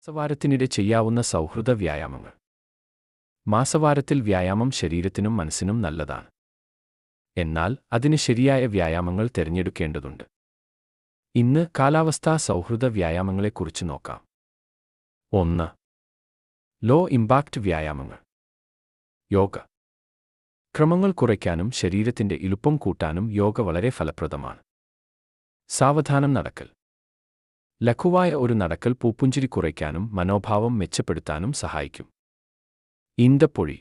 മാസവാരത്തിനിടെ ചെയ്യാവുന്ന സൗഹൃദ വ്യായാമങ്ങൾ. മാസവാരത്തിൽ വ്യായാമം ശരീരത്തിനും മനസ്സിനും നല്ലതാണ്. എന്നാൽ അതിന് ശരിയായ വ്യായാമങ്ങൾ തിരഞ്ഞെടുക്കേണ്ടതുണ്ട്. ഇന്ന് കാലാവസ്ഥാ സൗഹൃദ വ്യായാമങ്ങളെക്കുറിച്ച് നോക്കാം. ഒന്ന്. ലോ ഇമ്പാക്റ്റ് വ്യായാമങ്ങൾ. യോഗ. ക്രമങ്ങൾ കുറയ്ക്കാനും ശരീരത്തിന്റെ ഇലുപ്പം കൂട്ടാനും യോഗ വളരെ ഫലപ്രദമാണ്. സാവധാനം നടക്കൽ. ലഘുവായ ഒരു നടക്കൽ പൂപ്പുഞ്ചിരി കുറയ്ക്കാനും മനോഭാവം മെച്ചപ്പെടുത്താനും സഹായിക്കും. ഈന്തപ്പൊഴി.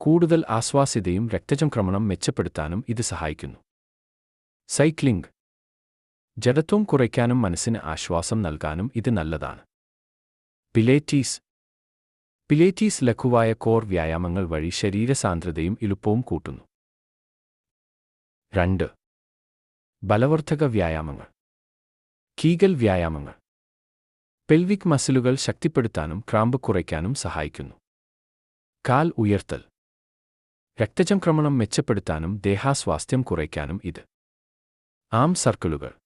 കൂടുതൽ ആശ്വാസ്യതയും രക്തചംക്രമണം മെച്ചപ്പെടുത്താനും ഇത് സഹായിക്കുന്നു. സൈക്ലിംഗ്. ജഡത്വം കുറയ്ക്കാനും മനസ്സിന് ആശ്വാസം നൽകാനും ഇത് നല്ലതാണ്. പിലേറ്റീസ്. പിലേറ്റീസ് ലഘുവായ കോർ വ്യായാമങ്ങൾ വഴി ശരീരസാന്ദ്രതയും ഇലുപ്പവും കൂട്ടുന്നു. രണ്ട്. ബലവർദ്ധക വ്യായാമങ്ങൾ. കീഗൽ വ്യായാമങ്ങൾ. പെൽവിക് മസിലുകൾ ശക്തിപ്പെടുത്താനും ക്രാമ്പ് കുറയ്ക്കാനും സഹായിക്കുന്നു. കാൽ ഉയർത്തൽ. രക്തചംക്രമണം മെച്ചപ്പെടുത്താനും ദേഹാസ്വാസ്ഥ്യം കുറയ്ക്കാനും ഇത്. ആം സർക്കിളുകൾ.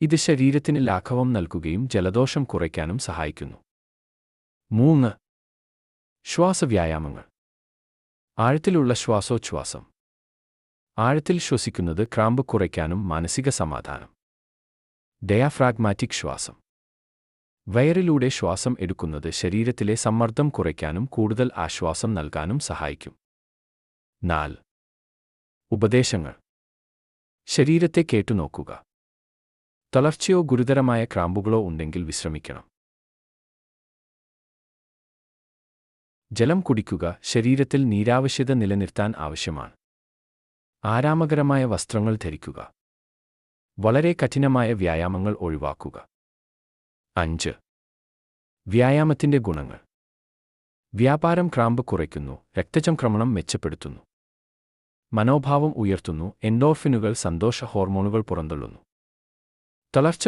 ഇത് ശരീരത്തിന് ലാഘവം നൽകുകയും ജലദോഷം കുറയ്ക്കാനും സഹായിക്കുന്നു. മൂന്ന് ശ്വാസവ്യായാമങ്ങൾ ആഴത്തിലുള്ള ശ്വാസോച്ഛ്വാസം. ആഴത്തിൽ ശ്വസിക്കുന്നത് ക്രാമ്പ് കുറയ്ക്കാനും മാനസിക സമാധാനം. ഡയാഫ്രാഗ്മാറ്റിക് ശ്വാസം. വയറിലൂടെ ശ്വാസം എടുക്കുന്നത് ശരീരത്തിലെ സമ്മർദ്ദം കുറയ്ക്കാനും കൂടുതൽ ആശ്വാസം നൽകാനും സഹായിക്കും. നാല്. ഉപദേശങ്ങൾ. ശരീരത്തെ കേട്ടുനോക്കുക. തളർച്ചയോ ഗുരുതരമായ ക്രാമ്പുകളോ ഉണ്ടെങ്കിൽ വിശ്രമിക്കണം. ജലം കുടിക്കുക ശരീരത്തിൽ നീരാവശ്യത നിലനിർത്താൻ ആവശ്യമാണ്. ആരാമകരമായ വസ്ത്രങ്ങൾ ധരിക്കുക. വളരെ കഠിനമായ വ്യായാമങ്ങൾ ഒഴിവാക്കുക. അഞ്ച്. വ്യായാമത്തിന്റെ ഗുണങ്ങൾ. വ്യാപാരം ക്രാമ്പ് കുറയ്ക്കുന്നു രക്തചംക്രമണം മെച്ചപ്പെടുത്തുന്നു. മനോഭാവം ഉയർത്തുന്നു എൻഡോർഫിനുകൾ സന്തോഷ ഹോർമോണുകൾ പുറന്തള്ളുന്നു. തളർച്ച